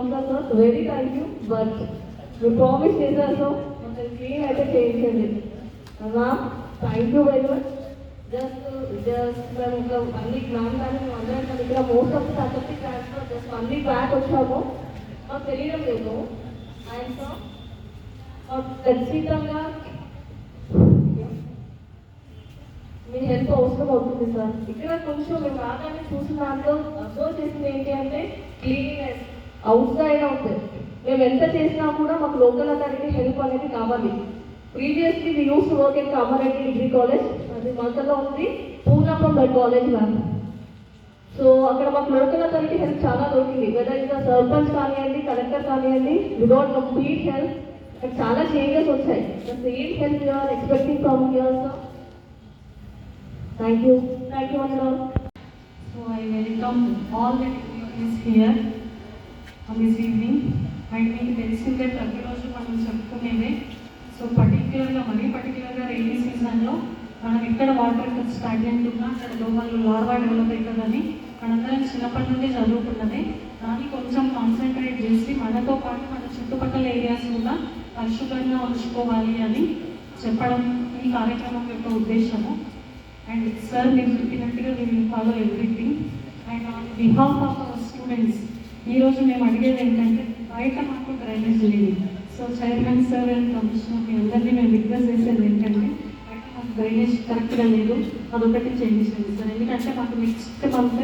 వస్తాం sir very thank you but మీరు promise చేశారు సార్ కొంచెం క్లీన్ అయితే చేయించండి. అమ్మా thank you very much just just మేము ఇంకా అన్ని వీక్ మ్యామ్ కానీ మేము అందరం కానీ ఇక్కడ మోస్ట్ ఆఫ్ సబ్జెక్ట్ క్లాస్లో జస్ట్ అన్ని బ్యాక్ వచ్చాము. మాకు తెలియడం లేదు. అండ్ సో మాకు ఖచ్చితంగా మీ హెల్ప్ అవసరం అవుతుంది సార్ ఇక్కడ కొంచెం మేము బాగానే చూసిన దాంట్లో అబ్జర్వ్ చేసింది ఏంటి అంటే క్లీనినెస్ అవుట్ సైడ్ మేము ఎంత చేసినా కూడా మాకు లోకల్ అథారిటీ హెల్ప్ అనేది కావాలి. Previously we use work in Kamareddy degree college అది మాకల్లో ఉంది. Poona from that college ma'am so అక్కడ మాకు లోకల్ అథారిటీ హెల్ప్ చాలా దొరికింది. వెదర్ ఇస్ సర్పంచ్ కానివ్వండి కలెక్టర్ కానివ్వండి విదౌట్ కంప్లీట్ హెల్ప్ అక్కడ చాలా చేంజెస్ వచ్చాయి. Same help you're expecting from your sir thank you thank you so I welcome all welcome all the here. Miss evening and మీకు తెలిసిందే ప్రతిరోజు మనం చెప్పుకునేదే సో పర్టికులర్గా మరీ పర్టికులర్గా రైనీ సీజన్లో మనం ఎక్కడ వాటర్ స్టార్ట్ ఉన్నా అక్కడ దోమలు లార్వా డెవలప్ అవుతుందని మనందరం చిన్నప్పటి నుండి చదువుకున్నది దాన్ని కొంచెం కాన్సన్ట్రేట్ చేసి మనతో పాటు మన చుట్టుపక్కల ఏరియాస్ కూడా పరిశుభ్రంగా ఉంచుకోవాలి అని చెప్పడం ఈ కార్యక్రమం యొక్క ఉద్దేశము అండ్ సార్ మీరు చెప్పినట్టుగా మీరు follow everything and on behalf of our students ఈరోజు మేము అడిగేది ఏంటంటే బయట మాకు డ్రైనేజ్ లేదు. So chairman sir and commissioner మీ అందరినీ మేము రిక్వెస్ట్ చేసేది ఏంటంటే బయట మాకు డ్రైనేజ్ కరెక్ట్గా లేదు. అదొకటి చేయించండి సార్. ఎందుకంటే మాకు నెక్స్ట్ మంత్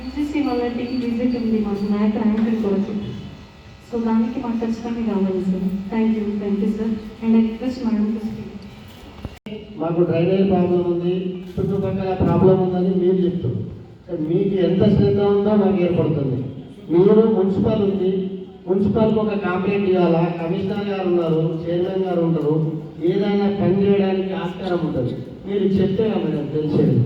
యూజీసీ వాళ్ళ టీం విజిట్ ఉంది మాకు మ్యాథ్ ర్యాంకింగ్ కొరకు సో దానికి మాకు ఖచ్చితంగా కావాలి sir. Thank you thank you sir and request madam మాకు డ్రైనేజ్ ప్రాబ్లం ఉంది చుట్టుపక్కల ప్రాబ్లం ఉందని మీరు చెప్తారు మీకు ఎంత శ్రద్ధ ఉందో మాకు ఏర్పడుతుంది. మీరు మున్సిపల్ ఉంది. మున్సిపల్కి ఒక కాంప్లైంట్ ఇవ్వాలా? కమిషనర్ గారు ఉన్నారు చైర్మన్ గారు ఉంటారు. ఏదైనా పని చేయడానికి ఆస్కారం ఉంటుంది. మీరు చెప్తే కదా మేడం తెలిసేది.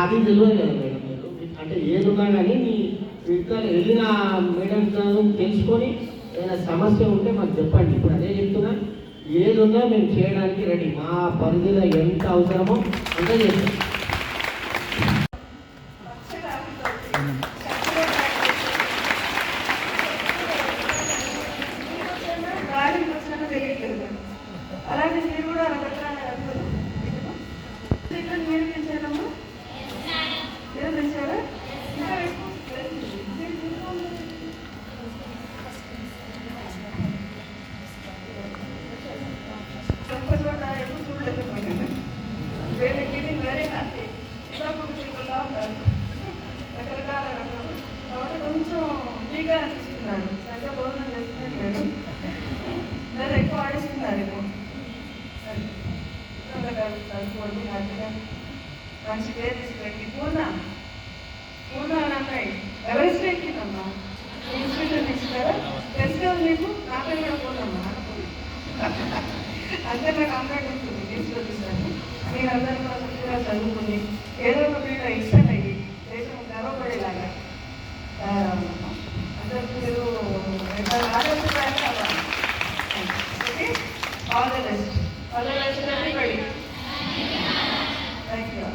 అది తెలియదు కదా మేడం మీరు అంటే ఏదున్నా కానీ మీ ఇక్కడ వెళ్ళిన మేడం తెలుసుకొని ఏదైనా సమస్య ఉంటే మాకు చెప్పండి. ఇప్పుడు అదే చెప్తున్నా ఏదున్నా మేము చేయడానికి రెడీ మా పరిధిలో ఎంత అవసరమో అంతా చేస్తాం గాలికి వచ్చినా తెలియట్లేదు అలాగే మీరు కూడా రకరకాల ఇక్కడ మీరు పెంచారమ్మా మీరు పెంచారా ఇంకా ఎక్కువ చొప్పచోట ఎప్పుడు చూడలేకపోయాను వేరే గీటింగ్ వేరే హ్యాపీ ఇలా కూడా ఉంటారు రకరకాల రకాలు కాబట్టి కొంచెం ఫ్రీగా అనిపిస్తున్నాడు చక్కగా భోజనం చేస్తున్నాడు లేదా ఎక్కువ ఆడిస్తున్నారు ఏమో చదువుకోండి హ్యాపీగా మంచి పేరు తీసుకురండి పూర్ణ పూర్ణ అని అన్నాయి ఎవరెస్ట్ ఎక్కిందమ్మా ఇన్స్టిట్యూట్ ఇచ్చినారా తెలుసు కదా మీకు నాపై కూడా పూర్ణమ్మా అంతే నాకు కాంట్రాక్ట్ ఉంటుంది తీసుకొచ్చేసాను మీరందరూ కూడా చదువుకుని ఏదో ఒక మీద ఇష్టం అయ్యి దేశం గర్వపడేలాగా తయారవుతున్నాం అందరికీ మీరు ఆరోగ్యపరంగా కావాలి okay all the best all the best everybody thank you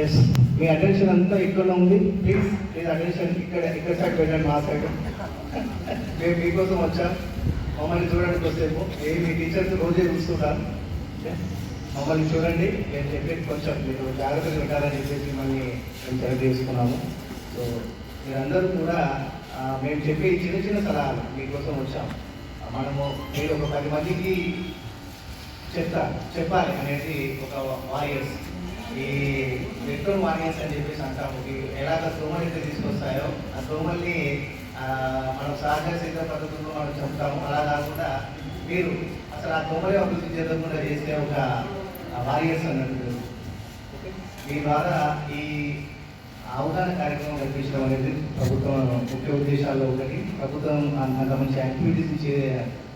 yes మీ అటెన్షన్ అంతా ఇక్కడ ఉంది. ప్లీజ్ ప్లీజ్ అటెన్షన్ ఇక్కడ ఇక్కడ సైడ్ పెట్టండి మా సైడ్ మేము మీకోసం వచ్చాం. మమ్మల్ని చూడడానికి కొద్దిసేపు. ఏ మీ టీచర్స్ రోజే చూస్తుంటారు. మమ్మల్ని చూడండి. నేను చెప్పేది కొంచెం మీరు జాగ్రత్తగా పెట్టాలని చెప్పేసి మిమ్మల్ని మేము సెలెక్ట్ చేసుకున్నాము. సో మీరందరూ కూడా మేము చెప్పే చిన్న చిన్న సలహాలు మీకోసం వచ్చాం. మనము మీరు ఒక పది మందికి చెప్తా చెప్పాలి అనేది ఒక వాయిస్ ఈ పెట్రోల్ వారియర్స్ అని చెప్పేసి అంటాము. ఎలాగ సోమలు అయితే తీసుకొస్తాయో ఆ సోమల్ని మనం సహజ సిద్ధ పద్ధతుల్లో మనం చెప్తాము. అలా కాకుండా మీరు అసలు ఆ తోమలే అభివృద్ధి చెందకుండా చేసే ఒక వారియర్స్ అన్నట్టు మీ ద్వారా ఈ అవగాహన కార్యక్రమం కల్పించడం అనేది ప్రభుత్వం ముఖ్య ఉద్దేశాల్లో ఒకటి. ప్రభుత్వం అంత మంచి యాక్టివిటీస్ చే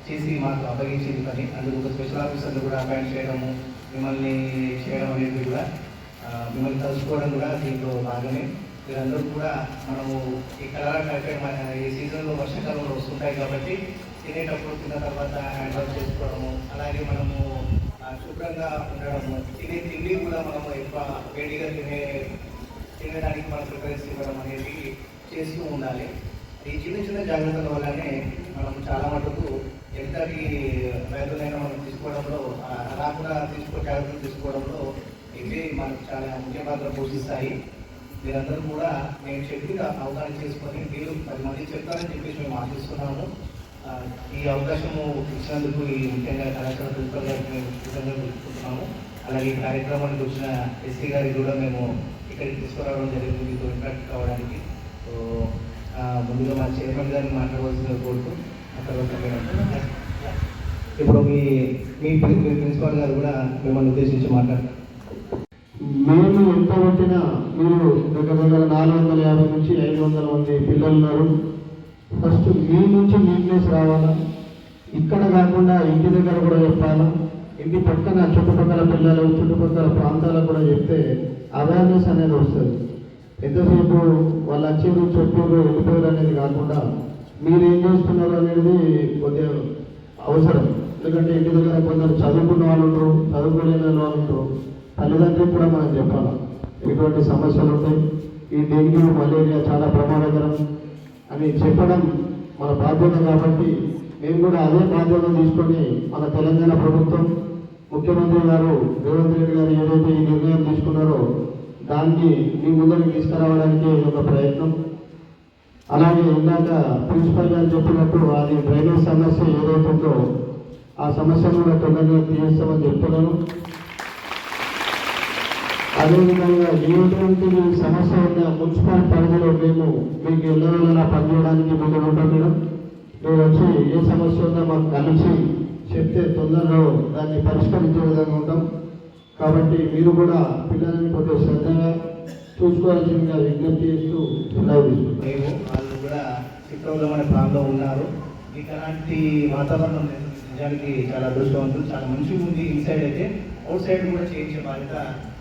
చేసి మాకు అప్పగించేది పని. అందుకు ఒక స్పెషల్ ఆఫీసర్లు కూడా అపాయింట్ చేయడము మిమ్మల్ని చేయడం అనేది కూడా మిమ్మల్ని కలుసుకోవడం కూడా దీంట్లో భాగమే. మీరందరూ కూడా మనము ఈ కలరా మన ఈ సీజన్లో వర్షాకాలంలో వస్తుంటాయి కాబట్టి తినేటప్పుడు తిన్న తర్వాత హ్యాండ్ వాష్ చేసుకోవడము అలాగే మనము శుభ్రంగా ఉండడము తినే తిండి కూడా మనము ఎక్కువ వేడిగా తినే తినడానికి మనం ప్రిఫరెన్స్ ఇవ్వడం అనేది చేస్తూ ఉండాలి. ఈ చిన్న చిన్న జాగ్రత్తల వల్లనే మనం చాలా మటుకు ఎంతటి రైతులైనా మనం తీసుకోవడంలో ఆ, రాకుండా తీసుకో జాగ్రత్తలు తీసుకోవడం మనకు చాలా ముఖ్య పాత్ర పోషిస్తాయి. మీరందరూ కూడా నేను చెప్పి అవగాహన చేసుకొని మీరు పది మంది చెప్తారని చెప్పేసి మేము ఆశిస్తున్నాము. ఈ అవకాశము ఇచ్చినందుకు ఈ ముఖ్యంగా కళాశాల ప్రిన్సిపల్ గారికి మేము కృతజ్ఞతలు తెలుపుకుంటున్నాము. అలాగే ఈ కార్యక్రమానికి వచ్చిన ఎస్సీ గారికి కూడా మేము ఇక్కడికి తీసుకురావడం జరిగింది. మీతో ఇంట్రాక్ట్ కావడానికి. సో ముందుగా మా చైర్మన్ గారిని మాట్లాడవలసిన కోరుతూ తర్వాత ఇప్పుడు మీ మీ మీ ప్రిన్సిపాల్ గారు కూడా మిమ్మల్ని ఉద్దేశించి మాట్లాడతారు. మేము ఎంత పెట్టినా మీరు దగ్గర దగ్గర నాలుగు వందల యాభై నుంచి ఐదు వందల మంది పిల్లలు ఉన్నారు ఫస్ట్ మీ నుంచి నీట్నెస్ రావాలా? ఇక్కడ కాకుండా ఇంటి దగ్గర కూడా చెప్పాలా? ఇంటి పక్కన చుట్టుపక్కల పిల్లలు చుట్టుపక్కల ప్రాంతాలకు కూడా చెప్తే అవేర్నెస్ అనేది వస్తుంది. ఎంతసేపు వాళ్ళు వచ్చేది చెప్పారు వెళ్ళిపోయారు అనేది కాకుండా మీరు ఏం చేస్తున్నారు అనేది కొద్దిగా అవసరం. ఎందుకంటే ఇంటి దగ్గర కొందరు చదువుకున్న వాళ్ళు ఉంటారు చదువుకోలేని వాళ్ళు ఉంటారు తల్లిదండ్రులు కూడా మనం చెప్పాలి? ఎటువంటి సమస్యలు ఉంటాయి. ఈ డెంగ్యూ మలేరియా చాలా ప్రమాదకరం అని చెప్పడం మన బాధ్యత కాబట్టి మేము కూడా అదే బాధ్యత తీసుకొని మన తెలంగాణ ప్రభుత్వం ముఖ్యమంత్రి గారు రేవంత్ రెడ్డి గారు ఏదైతే ఈ నిర్ణయం తీసుకున్నారో దాన్ని మీ ముందరికి తీసుకురావడానికి ఒక ప్రయత్నం. అలాగే ఇందాక ప్రిన్సిపల్ గారు చెప్పినట్టు అది డ్రైనేజ్ సమస్య ఏదైతే ఉందో ఆ సమస్యను కూడా తొందరగా తీరుస్తామని చెప్తున్నాను. అదేవిధంగా ఎటువంటి సమస్య ఉన్న మున్సిపల్ పరిధిలో మేము మీకు ఎల్లవేళలా పనిచేయడానికి ముందు ఉంటాం మేడం. మీరు వచ్చి ఏ సమస్య ఉన్నా మాకు కలిసి చెప్తే తొందరలో దాన్ని పరిష్కరించే విధంగా ఉంటాం. కాబట్టి మీరు కూడా పిల్లల్ని కొంచెం శ్రద్ధగా చూసుకోవాల్సిందిగా విజ్ఞప్తి చేస్తూ సెలవు మేము వాళ్ళు కూడా చిత్రంలో మన ప్రాంతంలో ఉన్నారు మీకు వాతావరణం నిజానికి చాలా అదృష్టవంతులు. చాలా మంచిగా ఉంది. ఇన్సైడ్ అయితే అవుట్ సైడ్ కూడా చేయించే బాధ్యత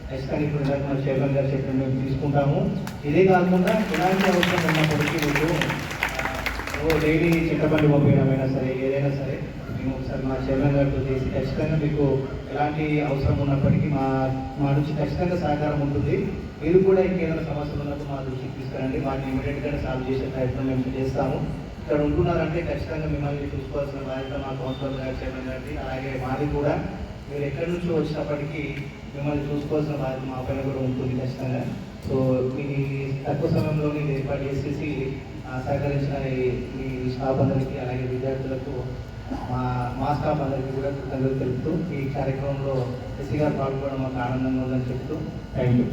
ఖచ్చితంగా ఇప్పుడు మన చైర్మన్ గారు చెప్పిన మేము తీసుకుంటాము. ఇదే కాకుండా ఎలాంటి అవసరం ఉన్నప్పటికీ మీకు ఓ డైలీ చిట్టబండి పంపించడమైనా సరే ఏదైనా సరే మేము ఒకసారి మా చైర్మన్ గారితో చేసి ఖచ్చితంగా మీకు ఎలాంటి అవసరం ఉన్నప్పటికీ మా మా నుంచి ఖచ్చితంగా సహకారం ఉంటుంది. మీరు కూడా ఇంకేదైనా సమస్యలు ఉన్నప్పుడు మా దృష్టికి తీసుకురండి. వాటిని ఇమీడియట్గా సాల్వ్ చేసే ప్రయత్నం మేము చేస్తాము. ఇక్కడ ఉంటున్నారంటే ఖచ్చితంగా మిమ్మల్ని చూసుకోవాల్సిన బాధ్యత మా కౌన్సిలర్ గారు చైర్మన్ గారిది అలాగే మాది కూడా. మీరు ఎక్కడి నుంచి వచ్చినప్పటికీ మిమ్మల్ని చూసుకోవాల్సిన బాధ్యత మా పైన కూడా ఉంటుంది ఖచ్చితంగా. సో మీ తక్కువ సమయంలోనే ఏర్పాటు చేసేసి సహకరించిన ఈ- మీ స్టాఫ్ అందరికీ అలాగే విద్యార్థులకు మా మా స్టాఫ్ అందరికీ కూడా కృతజ్ఞతలు తెలుపుతూ ఈ కార్యక్రమంలో ఎస్సీ గారు పాల్గొనడం మాకు ఆనందంగా ఉందని చెప్తూ థ్యాంక్ యూ